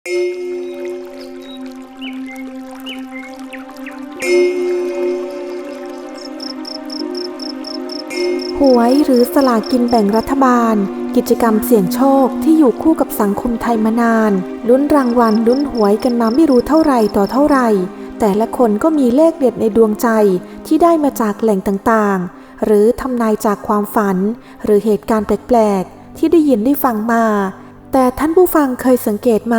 หวยหรือสลากินแบ่งรัฐบาล กิจกรรมเสี่ยงโชคที่อยู่คู่กับสังคมไทยมานาน ลุ้นรางวัลลุ้นหวยกันมาไม่รู้เท่าไรต่อเท่าไร แต่ละคนก็มีเลขเด็ดในดวงใจที่ได้มาจากแหล่งต่างๆ หรือทำนายจากความฝัน หรือเหตุการณ์แปลกๆ ที่ได้ยินได้ฟังมา แต่ท่านผู้ฟังเคยสังเกตไหม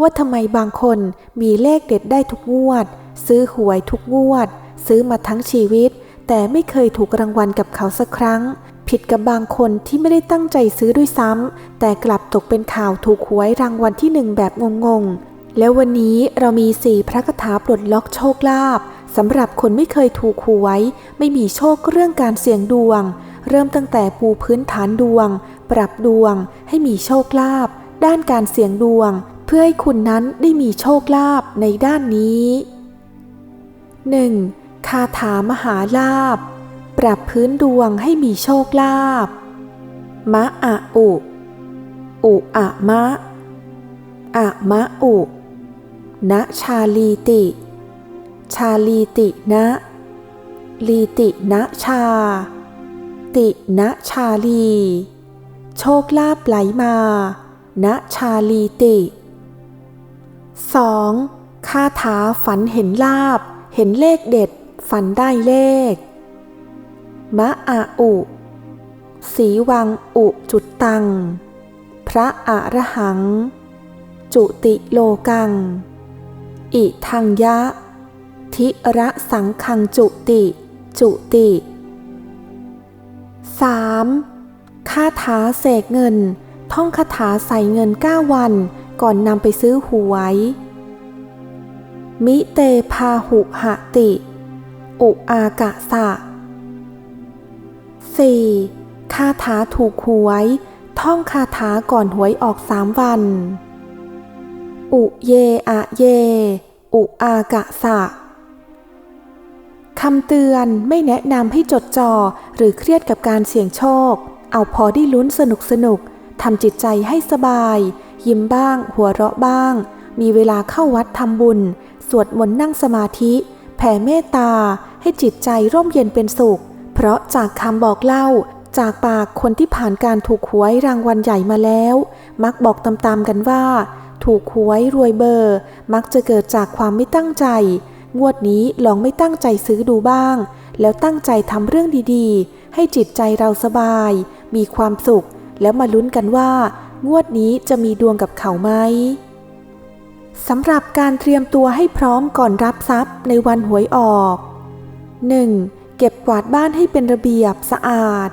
ว่าทำไมบางคนมีเลขเด็ดได้ทุกงวด ซื้อหวยทุกงวด ซื้อมาทั้งชีวิต แต่ไม่เคยถูกรางวัลกับเขาสักครั้ง ผิดกับบางคนที่ไม่ได้ตั้งใจซื้อด้วยซ้ำแต่กลับตกเป็นข่าวถูกหวยรางวัลที่หนึ่งแบบงงๆ แล้ววันนี้เรามีสี่พระคาถาปลดล็อกโชคลาภสำหรับคนไม่เคยถูกหวย ไม่มีโชคเรื่องการเสี่ยงดวง เริ่มตั้งแต่ปูพื้นฐานดวง ปรับดวง ให้มีโชคลาภด้านการเสี่ยงดวง เพื่อให้คุณนั้นได้มีโชคลาภในด้านนี้ 1. คาถามหาลาภปรับพื้นดวงให้มีโชคลาภมะอะอุ อุอะมะ อะมะอุ ณชาลีติ ชาลีตินะ ลีตินะชา ตินะชาลี โชคลาภไหลมาณชาลีติ 2. คาถาฝันเห็นลาบ เห็นเลขเด็ด ฝันได้เลข มะอาอุ สีวังอุจุดตัง พระอระหัง จุติโลกัง อิทังยะ ทิระสังคังจุติ จุติ 3. คาถาเสกเงิน ท่องคาถาใส่เงิน 9 วัน ก่อนนำไปซื้อหวย มิเตพาหุหะติ อุอากะสะ 4. คาถาถูกหวย ท่องคาถาก่อนหวยออกสามวัน อุเยอะเย อุอากะสะ คำเตือนไม่แนะนำให้จดจ่อหรือเครียดกับการเสี่ยงโชค เอาพอได้ลุ้นสนุกสนุกทำจิตใจให้สบาย ยิ้มบ้าง หัวเราะบ้าง มีเวลาเข้าวัดทำบุญ สวดมนต์นั่งสมาธิ แผ่เมตตา ให้จิตใจร่มเย็นเป็นสุข เพราะจากคำบอกเล่า จากปากคนที่ผ่านการถูกหวยรางวัลใหญ่มาแล้ว มักบอกตามๆกันว่า ถูกหวยรวยเบอร์ มักจะเกิดจากความไม่ตั้งใจ งวดนี้ลองไม่ตั้งใจซื้อดูบ้าง แล้วตั้งใจทำเรื่องดีๆ ให้จิตใจเราสบาย มีความสุข แล้วมาลุ้นกันว่า งวดนี้จะมีดวงกับเขาไหมสำหรับการเตรียมตัวให้พร้อมก่อนรับทรัพย์ในวันหวยออก 1. เก็บกวาดบ้านให้เป็นระเบียบสะอาด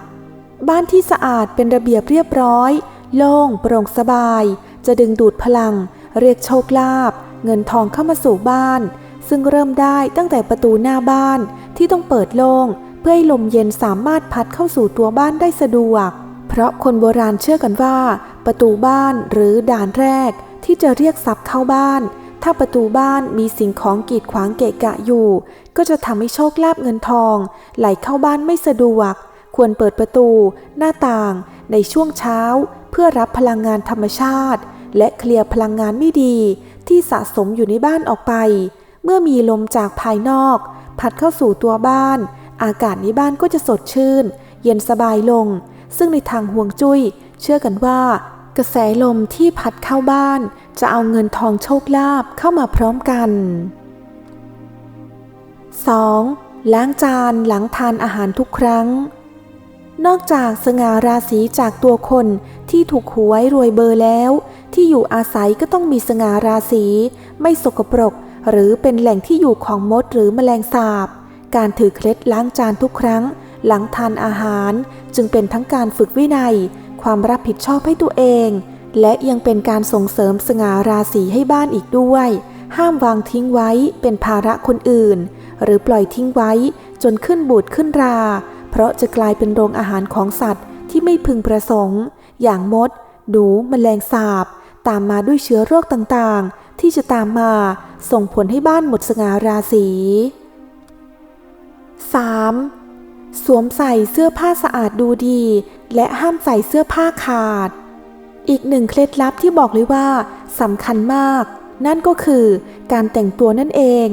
บ้านที่สะอาดเป็นระเบียบเรียบร้อย โล่งโปร่งสบาย จะดึงดูดพลัง เรียกโชคลาภเงินทองเข้ามาสู่บ้าน ซึ่งเริ่มได้ตั้งแต่ประตูหน้าบ้านที่ต้องเปิดโล่งเพื่อให้ลมเย็นสามารถพัดเข้าสู่ตัวบ้านได้สะดวก เพราะคนโบราณเชื่อกันว่า ประตูบ้านหรือด่านแรก ที่จะเรียกทรัพย์เข้าบ้าน ถ้าประตูบ้านมีสิ่งของกีดขวางเกะกะอยู่ ก็จะทำให้โชคลาภเงินทอง ไหลเข้าบ้านไม่สะดวก ควรเปิดประตู หน้าต่าง ในช่วงเช้า เพื่อรับพลังงานธรรมชาติ และเคลียร์พลังงานไม่ดี ที่สะสมอยู่ในบ้านออกไป เมื่อมีลมจากภายนอก พัดเข้าสู่ตัวบ้าน อากาศในบ้านก็จะสดชื่น เย็นสบายลง ซึ่งในทางห่วงจุ้ย เชื่อกันว่า กระแสลมที่พัดเข้าบ้าน จะเอาเงินทองโชคลาภเข้ามาพร้อมกัน 2. ล้างจานหลังทานอาหารทุกครั้ง นอกจากสง่าราศีจากตัวคนที่ถูกหวยรวยเบอร์แล้ว ที่อยู่อาศัยก็ต้องมีสง่าราศีไม่สกปรก หรือเป็นแหล่งที่อยู่ของมดหรือแมลงสาบ การถือเคล็ดล้างจานทุกครั้ง หลังทานอาหาร จึงเป็นทั้งการฝึกวินัย ความรับผิดชอบให้ตัวเอง และยังเป็นการส่งเสริมสง่าราศีให้บ้านอีกด้วย ห้ามวางทิ้งไว้เป็นภาระคนอื่น หรือปล่อยทิ้งไว้จนขึ้นบูดขึ้นรา เพราะจะกลายเป็นโรงอาหารของสัตว์ที่ไม่พึงประสงค์ อย่างมด หนู แมลงสาบ ตามมาด้วยเชื้อโรคต่างๆ ที่จะตามมาส่งผลให้บ้านหมดสง่าราศี 3. สวมใส่เสื้อผ้าสะอาดดูดี และห้ามใส่เสื้อผ้าขาด อีกหนึ่งเคล็ดลับที่บอกเลยว่าสำคัญมาก นั่นก็คือการแต่งตัวนั่นเอง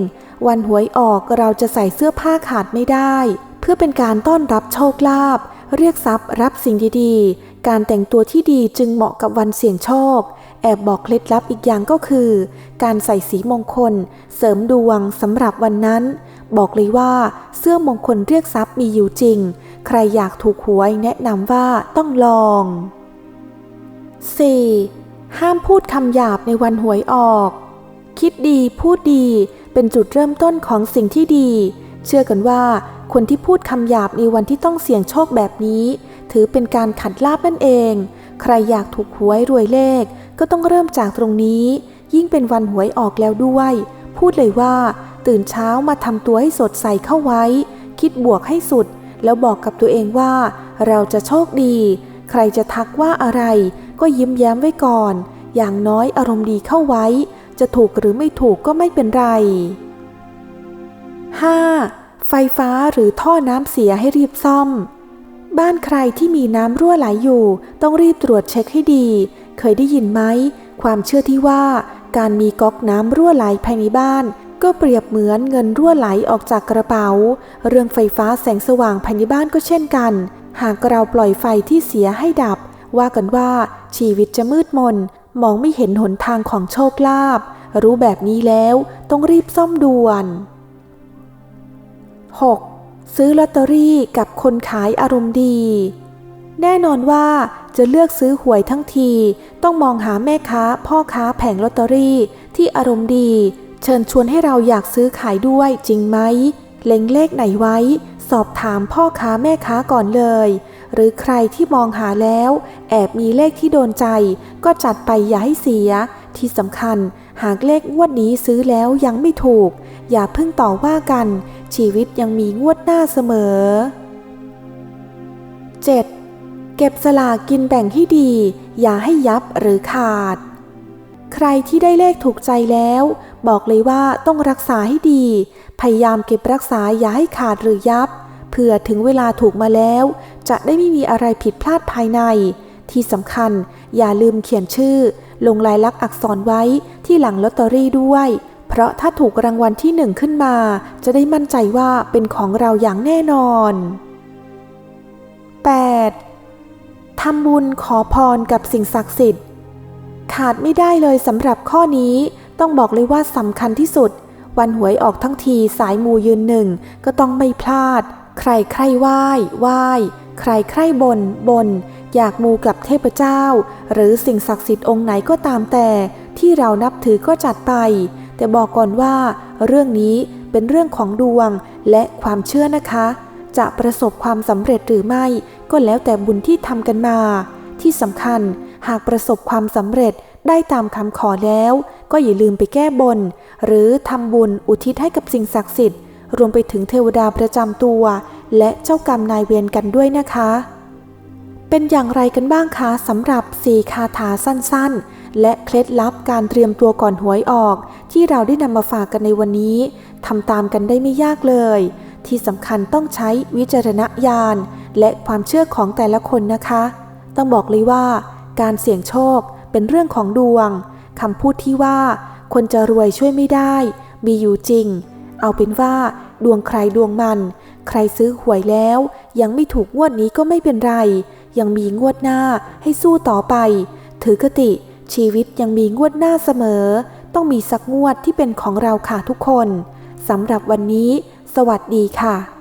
วันหวยออกเราจะใส่เสื้อผ้าขาดไม่ได้ เพื่อเป็นการต้อนรับโชคลาภเรียกทรัพย์รับสิ่งดีๆ การแต่งตัวที่ดีจึงเหมาะกับวันเสี่ยงโชค แอบบอกเคล็ดลับอีกอย่างก็คือ การใส่สีมงคล เสริมดวงสำหรับวันนั้น บอกเลยว่าเสื้อมงคลเรียกทรัพย์มีอยู่จริง ใครอยากถูกหวยแนะนำว่าต้องลอง 4. ห้ามพูดคำหยาบในวันหวยออก คิดดีพูดดีเป็นจุดเริ่มต้นของสิ่งที่ดี เชื่อกันว่า คนที่พูดคำหยาบในวันที่ต้องเสี่ยงโชคแบบนี้ ถือเป็นการขัดลาบนั่นเอง ใครอยากถูกหวยรวยเลข ก็ต้องเริ่มจากตรงนี้ ยิ่งเป็นวันหวยออกแล้วด้วย พูดเลยว่า ตื่นเช้ามาทำตัวให้สดใสเข้าไว้ คิดบวกให้สุด แล้วบอกกับตัวเองว่า เราจะโชคดี ใครจะทักว่าอะไร ก็ยิ้มแย้มไว้ก่อน อย่างน้อยอารมณ์ดีเข้าไว้ จะถูกหรือไม่ถูกก็ไม่เป็นไร 5. ไฟฟ้าหรือท่อน้ำเสียให้รีบซ่อม บ้านใครที่มีน้ำรั่วไหลอยู่ ต้องรีบตรวจเช็คให้ดี เคยได้ยินไหม ความเชื่อที่ว่า การมีก๊อกน้ำรั่วไหลภายในบ้าน ก็เปรียบเหมือนเงินรั่วไหลออกจากกระเป๋า เรื่องไฟฟ้าแสงสว่างภายในบ้านก็เช่นกัน หากเราปล่อยไฟที่เสียให้ดับ ว่ากันว่าชีวิตจะมืดมน มองไม่เห็นหนทางของโชคลาภรู้แบบนี้แล้วต้องรีบซ่อมด่วน 6. ซื้อลอตเตอรี่กับคนขายอารมณ์ดี แน่นอนว่าจะเลือกซื้อหวยทั้งที ต้องมองหาแม่ค้าพ่อค้าแผงลอตเตอรี่ที่อารมณ์ดี เชิญชวนให้เราอยากซื้อขายด้วยจริงไหมเล็งเลขไหนไว้ สอบถามพ่อค้าแม่ค้าก่อนเลย หรือใครที่มองหาแล้ว แอบมีเลขที่โดนใจ ก็จัดไปอย่าให้เสีย ที่สำคัญ หากเลขงวดนี้ซื้อแล้วยังไม่ถูก อย่าเพิ่งต่อว่ากัน ชีวิตยังมีงวดหน้าเสมอ 7. เก็บสลากกินแบ่งให้ดี อย่าให้ยับหรือขาด ใครที่ได้เลขถูกใจแล้ว บอกเลยว่าต้องรักษาให้ดี พยายามเก็บรักษาอย่าให้ขาดหรือยับเผื่อถึงเวลาถูกมาแล้ว จะได้ไม่มีอะไรผิดพลาดภายใน ที่สำคัญอย่าลืมเขียนชื่อ ลงลายลักษณ์อักษรไว้ที่หลังลอตเตอรี่ด้วย เพราะถ้าถูกรางวัลที่หนึ่งขึ้นมา จะได้มั่นใจว่าเป็นของเราอย่างแน่นอน 8. ทำบุญขอพรกับสิ่งศักดิ์สิทธิ์ ขาดไม่ได้เลยสำหรับข้อนี้ต้องบอกเลยว่าสำคัญที่สุด วันหวยออกทั้งทีสายมูยืนหนึ่งก็ต้องไม่พลาด ใครใครไหว้ไหว้ ใครใคร่บนบน อยากมูกับเทพเจ้า หรือสิ่งศักดิ์สิทธิ์องค์ไหนก็ตามแต่ที่เรานับถือก็จัดไป แต่บอกก่อนว่าเรื่องนี้เป็นเรื่องของดวงและความเชื่อนะคะ จะประสบความสำเร็จหรือไม่ก็แล้วแต่บุญที่ทำกันมา ที่สำคัญหากประสบความสำเร็จได้ตามคำขอแล้ว ก็อย่าลืมไปแก้บน หรือทำบุญอุทิศให้กับสิ่งศักดิ์สิทธิ์ รวมไปถึงเทวดาประจำตัว และเจ้ากรรมนายเวรกันด้วยนะคะ เป็นอย่างไรกันบ้างคะสำหรับสี่คาถาสั้นๆ และเคล็ดลับการเตรียมตัวก่อนหวยออก ที่เราได้นำมาฝากกันในวันนี้ทำตามกันได้ไม่ยากเลย ที่สำคัญต้องใช้วิจารณญาณ และความเชื่อของแต่ละคนนะคะ ต้องบอกเลยว่า การเสี่ยงโชคเป็นเรื่องของดวงคำพูดที่ว่า คนจะรวยช่วยไม่ได้ มีอยู่จริง เอาเป็นว่าดวงใครดวงมัน ใครซื้อหวยแล้ว ยังไม่ถูกงวดนี้ก็ไม่เป็นไร ยังมีงวดหน้าให้สู้ต่อไป ถือคติ ชีวิตยังมีงวดหน้าเสมอ ต้องมีสักงวดที่เป็นของเราค่ะทุกคนสำหรับวันนี้ สวัสดีค่ะ